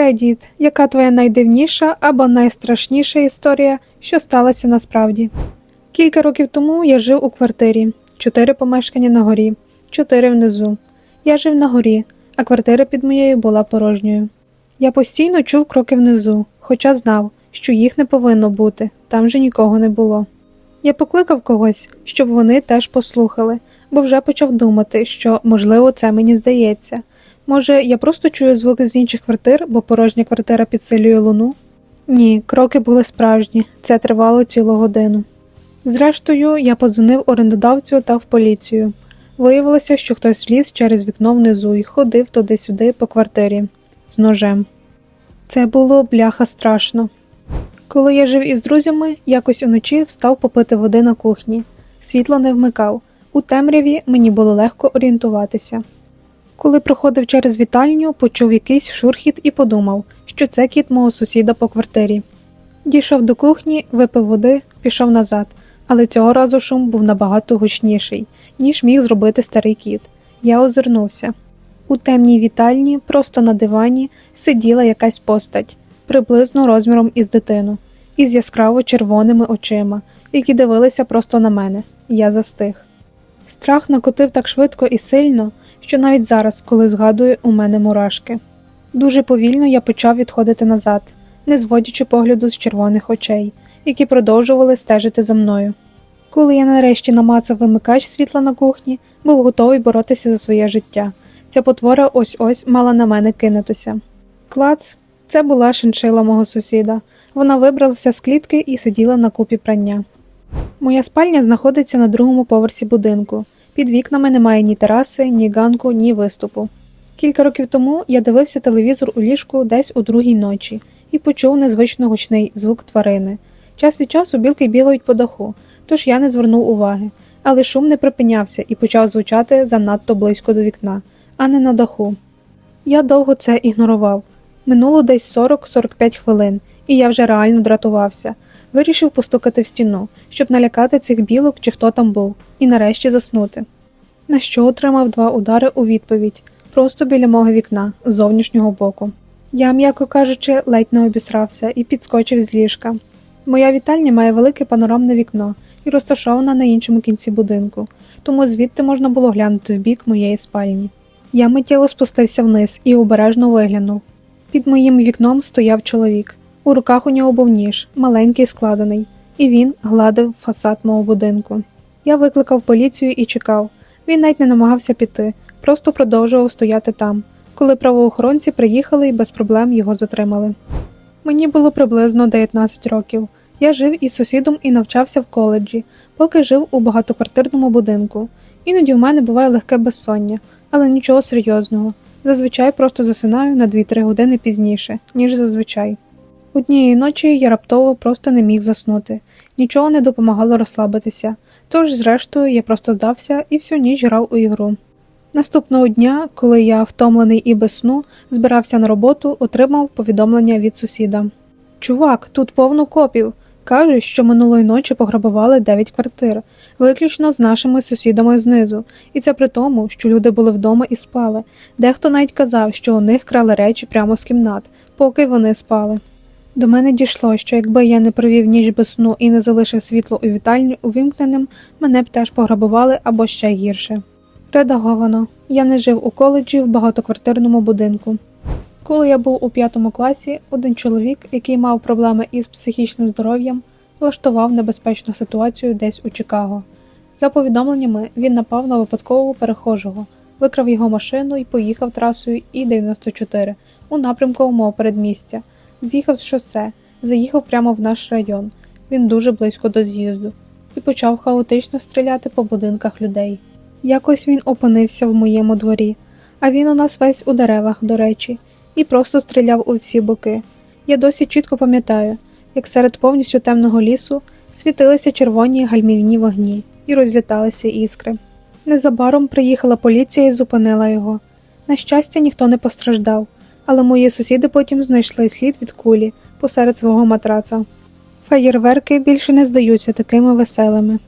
Редіт, яка твоя найдивніша або найстрашніша історія, що сталася насправді? Кілька років тому я жив у квартирі, чотири помешкання на горі, чотири внизу. Я жив на горі, а квартира під моєю була порожньою. Я постійно чув кроки внизу, хоча знав, що їх не повинно бути, там же нікого не було. Я покликав когось, щоб вони теж послухали, бо вже почав думати, що, можливо, це мені здається. Може, я просто чую звуки з інших квартир, бо порожня квартира підсилює луну? Ні, кроки були справжні, це тривало цілу годину. Зрештою, я подзвонив орендодавцю та в поліцію. Виявилося, що хтось вліз через вікно внизу і ходив туди-сюди по квартирі з ножем. Це було бляха страшно. Коли я жив із друзями, якось уночі встав попити води на кухні. Світло не вмикав. У темряві мені було легко орієнтуватися. Коли проходив через вітальню, почув якийсь шурхіт і подумав, що це кіт мого сусіда по квартирі. Дійшов до кухні, випив води, пішов назад, але цього разу шум був набагато гучніший, ніж міг зробити старий кіт. Я озирнувся. У темній вітальні, просто на дивані, сиділа якась постать, приблизно розміром із дитину, із яскраво червоними очима, які дивилися просто на мене. Я застиг. Страх накотив так швидко і сильно, що навіть зараз, коли згадую, у мене мурашки. Дуже повільно я почав відходити назад, не зводячи погляду з червоних очей, які продовжували стежити за мною. Коли я нарешті намацав вимикач світла на кухні, був готовий боротися за своє життя. Ця потвора ось ось мала на мене кинутися. Клац, це була шиншила мого сусіда. Вона вибралася з клітки і сиділа на купі прання. Моя спальня знаходиться на другому поверсі будинку. Під вікнами немає ні тераси, ні ганку, ні виступу. Кілька років тому я дивився телевізор у ліжку десь у другій ночі і почув незвично гучний звук тварини. Час від часу білки бігають по даху, тож я не звернув уваги, але шум не припинявся і почав звучати занадто близько до вікна, а не на даху. Я довго це ігнорував. Минуло десь 40-45 хвилин, і я вже реально дратувався. Вирішив постукати в стіну, щоб налякати цих білок чи хто там був, і нарешті заснути. На що отримав два удари у відповідь, просто біля мого вікна, з зовнішнього боку. Я, м'яко кажучи, ледь не обісрався і підскочив з ліжка. Моя вітальня має велике панорамне вікно і розташована на іншому кінці будинку, тому звідти можна було глянути в бік моєї спальні. Я миттєво спустився вниз і обережно виглянув. Під моїм вікном стояв чоловік. У руках у нього був ніж, маленький складений, і він гладив фасад мого будинку. Я викликав поліцію і чекав. Він навіть не намагався піти, просто продовжував стояти там, коли правоохоронці приїхали і без проблем його затримали. Мені було приблизно 19 років. Я жив із сусідом і навчався в коледжі, поки жив у багатоквартирному будинку. Іноді в мене буває легке безсоння, але нічого серйозного. Зазвичай просто засинаю на 2-3 години пізніше, ніж зазвичай. Однієї ночі я раптово просто не міг заснути, нічого не допомагало розслабитися, тож, зрештою, я просто здався і всю ніч грав у ігру. Наступного дня, коли я, втомлений і без сну, збирався на роботу, отримав повідомлення від сусіда. Чувак, тут повно копів. Кажуть, що минулої ночі пограбували 9 квартир, виключно з нашими сусідами знизу, і це при тому, що люди були вдома і спали. Дехто навіть казав, що у них крали речі прямо з кімнат, поки вони спали. До мене дійшло, що якби я не провів ніч без сну і не залишив світло у вітальні увімкненим, мене б теж пограбували або ще гірше. Редаговано. Я не жив у коледжі в багатоквартирному будинку. Коли я був у п'ятому класі, один чоловік, який мав проблеми із психічним здоров'ям, влаштував небезпечну ситуацію десь у Чикаго. За повідомленнями, він напав на випадкового перехожого, викрав його машину і поїхав трасою І-94 у напрямку мого передмістя. З'їхав з шосе, заїхав прямо в наш район. Він дуже близько до з'їзду, і почав хаотично стріляти по будинках людей. Якось він опинився в моєму дворі, а він у нас весь у деревах, до речі, і просто стріляв у всі боки. Я досі чітко пам'ятаю, як серед повністю темного лісу світилися червоні гальмівні вогні і розліталися іскри. Незабаром приїхала поліція і зупинила його. На щастя, ніхто не постраждав, але мої сусіди потім знайшли слід від кулі посеред свого матраца. Феєрверки більше не здаються такими веселими.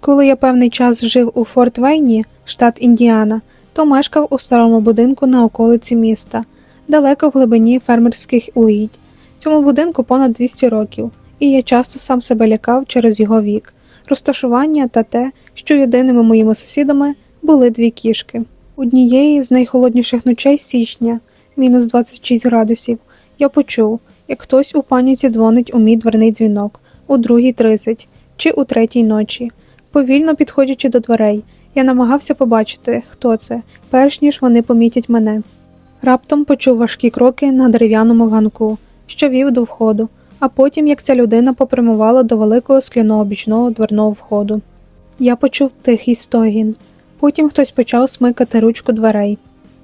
Коли я певний час жив у Форт Вейні, штат Індіана, то мешкав у старому будинку на околиці міста. далеко в глибині фермерських угідь. Цьому будинку понад 200 років, і я часто сам себе лякав через його вік, розташування та те, що єдиними моїми сусідами були дві кішки. Однієї з найхолодніших ночей січня, мінус 26 градусів, я почув, як хтось у паніці дзвонить у мій дверний дзвінок у 2.30 чи у третій ночі. Повільно підходячи до дверей, я намагався побачити, хто це, перш ніж вони помітять мене. Раптом почув важкі кроки на дерев'яному ганку, що вів до входу, а потім, як ця людина попрямувала до великого скляного бічного дверного входу. Я почув тихий стогін. Потім хтось почав смикати ручку дверей.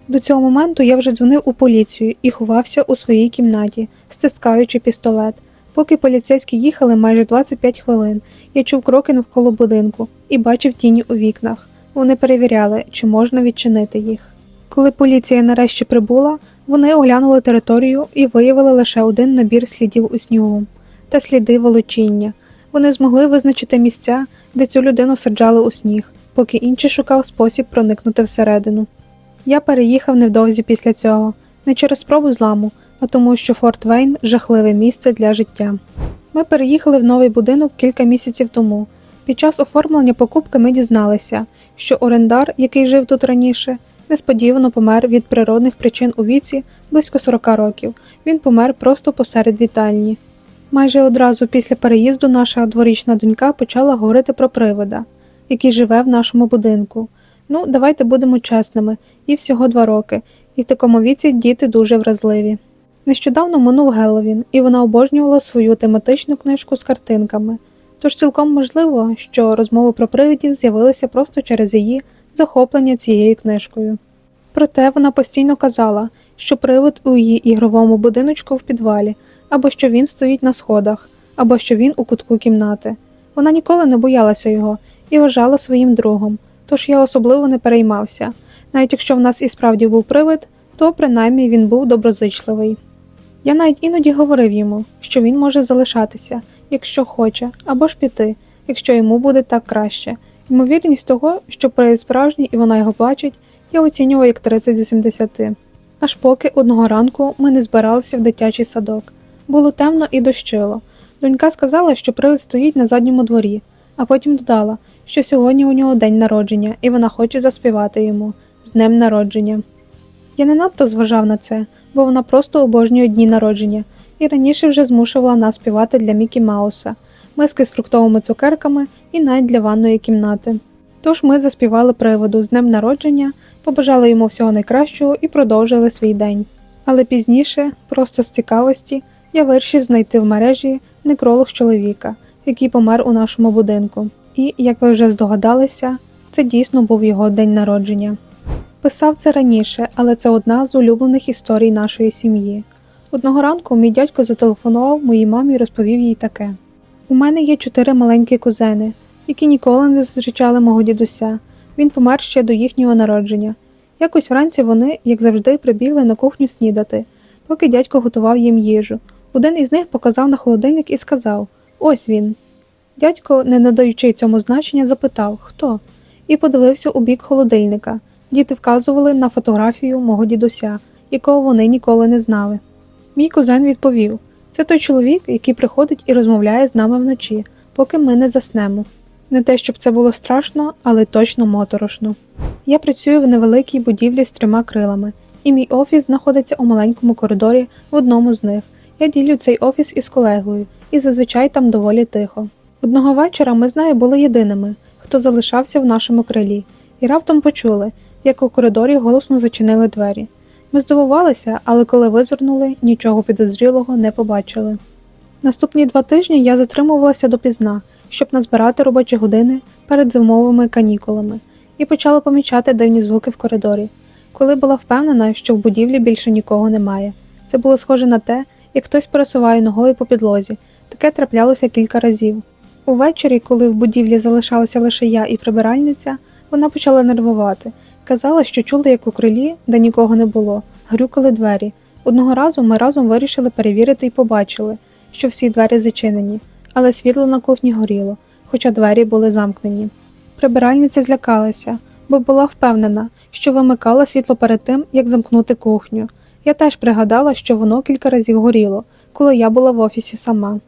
До цього моменту я вже дзвонив у поліцію і ховався у своїй кімнаті, стискаючи пістолет. Поки поліцейські їхали майже 25 хвилин, я чув кроки навколо будинку і бачив тіні у вікнах. Вони перевіряли, чи можна відчинити їх. Коли поліція нарешті прибула, вони оглянули територію і виявили лише один набір слідів у снігу та сліди волочіння. Вони змогли визначити місця, де цю людину саджали у сніг, поки інший шукав спосіб проникнути всередину. Я переїхав невдовзі після цього, не через спробу зламу, а тому, що Форт Вейн жахливе місце для життя. Ми переїхали в новий будинок кілька місяців тому. Під час оформлення покупки ми дізналися, що орендар, який жив тут раніше, несподівано помер від природних причин у віці близько 40 років. Він помер просто посеред вітальні. Майже одразу після переїзду наша дворічна донька почала говорити про привида, який живе в нашому будинку. Ну, давайте будемо чесними, їй всього два роки, і в такому віці діти дуже вразливі. Нещодавно минув Геловін, і вона обожнювала свою тематичну книжку з картинками. Тож цілком можливо, що розмови про привидів з'явилися просто через її захоплення цією книжкою. Проте вона постійно казала, що привид у її ігровому будиночку в підвалі, або що він стоїть на сходах, або що він у кутку кімнати. Вона ніколи не боялася його і вважала своїм другом, тож я особливо не переймався. Навіть якщо в нас і справді був привид, то принаймні він був доброзичливий. Я навіть іноді говорив йому, що він може залишатися, якщо хоче, або ж піти, якщо йому буде так краще. Ймовірність того, що привид справжній і вона його бачить, я оцінював як 30 з 70. Аж поки одного ранку ми не збиралися в дитячий садок. Було темно і дощило. Донька сказала, що привид стоїть на задньому дворі, а потім додала, що сьогодні у нього день народження, і вона хоче заспівати йому з днем народження. Я не надто зважав на це, бо вона просто обожнює дні народження, і раніше вже змушувала нас співати для Мікі Мауса, миски з фруктовими цукерками і навіть для ванної кімнати. Тож ми заспівали приводу з днем народження, побажали йому всього найкращого і продовжили свій день. Але пізніше, просто з цікавості, я вирішив знайти в мережі некролог чоловіка, який помер у нашому будинку. І, як ви вже здогадалися, це дійсно був його день народження. Писав це раніше, але це одна з улюблених історій нашої сім'ї. Одного ранку мій дядько зателефонував моїй мамі і розповів їй таке: У мене є чотири маленькі кузени, які ніколи не зустрічали мого дідуся. Він помер ще до їхнього народження. Якось вранці вони, як завжди, прибігли на кухню снідати, поки дядько готував їм їжу. Один із них показав на холодильник і сказав: Ось він. Дядько, не надаючи цьому значення, запитав, хто, і подивився у бік холодильника. Діти вказували на фотографію мого дідуся, якого вони ніколи не знали. Мій кузен відповів: це той чоловік, який приходить і розмовляє з нами вночі, поки ми не заснемо. Не те, щоб це було страшно, але точно моторошно. Я працюю в невеликій будівлі з трьома крилами, і мій офіс знаходиться у маленькому коридорі в одному з них. Я ділю цей офіс із колегою, і зазвичай там доволі тихо. Одного вечора ми з нею були єдиними, хто залишався в нашому крилі, і раптом почули, як у коридорі голосно зачинили двері. Ми здивувалися, але коли визирнули, нічого підозрілого не побачили. Наступні два тижні я затримувалася допізна, щоб назбирати робочі години перед зимовими канікулами, і почала помічати дивні звуки в коридорі, коли була впевнена, що в будівлі більше нікого немає. Це було схоже на те, як хтось пересуває ногою по підлозі. Таке траплялося кілька разів. Увечері, коли в будівлі залишалася лише я і прибиральниця, вона почала нервувати. Казала, що чула, як у крилі, де нікого не було, грюкали двері. Одного разу ми разом вирішили перевірити і побачили, що всі двері зачинені, але світло на кухні горіло, хоча двері були замкнені. Прибиральниця злякалася, бо була впевнена, що вимикала світло перед тим, як замкнути кухню. Я теж пригадала, що воно кілька разів горіло, коли я була в офісі сама.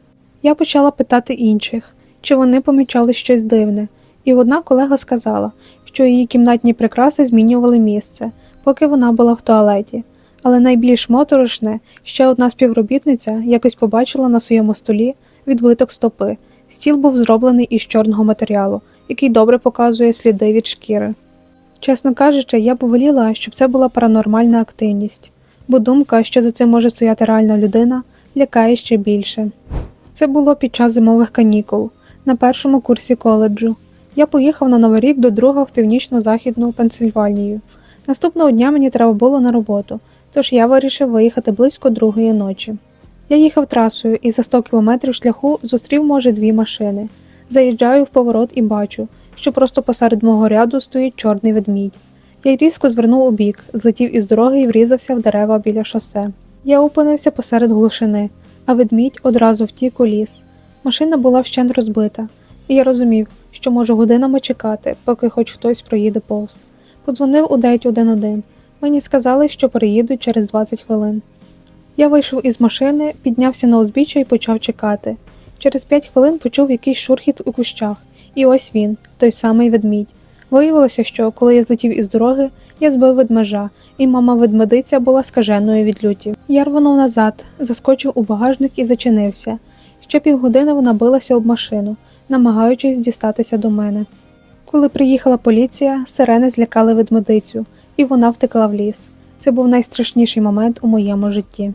Я почала питати інших, чи вони помічали щось дивне, і одна колега сказала, що її кімнатні прикраси змінювали місце, поки вона була в туалеті. Але найбільш моторошне, ще одна співробітниця якось побачила на своєму столі відбиток стопи. Стіл був зроблений із чорного матеріалу, який добре показує сліди від шкіри. Чесно кажучи, я б воліла, щоб це була паранормальна активність, бо думка, що за цим може стояти реальна людина, лякає ще більше. Це було під час зимових канікул на першому курсі коледжу. Я поїхав на Новий рік до друга в північно-західну Пенсильванію. Наступного дня мені треба було на роботу, тож я вирішив виїхати близько другої ночі. Я їхав трасою і за 100 кілометрів шляху зустрів, може, дві машини. Заїжджаю в поворот і бачу, що просто посеред мого ряду стоїть чорний ведмідь. Я різко звернув у бік, злетів із дороги і врізався в дерева біля шосе. Я опинився посеред глушини, а ведмідь одразу втік у ліс. Машина була вщент розбита, і я розумів, що можу годинами чекати, поки хоч хтось проїде повз. Подзвонив у 911. Мені сказали, що приїдуть через 20 хвилин. Я вийшов із машини, піднявся на узбіччя і почав чекати. Через п'ять хвилин почув якийсь шурхіт у кущах, і ось він, той самий ведмідь. Виявилося, що коли я злетів із дороги, я збив ведмежа, і мама ведмедиця була скаженою від люті. Я рвонув назад, заскочив у багажник і зачинився. Ще півгодини вона билася об машину, намагаючись дістатися до мене. Коли приїхала поліція, сирени злякали ведмедицю, і вона втекла в ліс. Це був найстрашніший момент у моєму житті.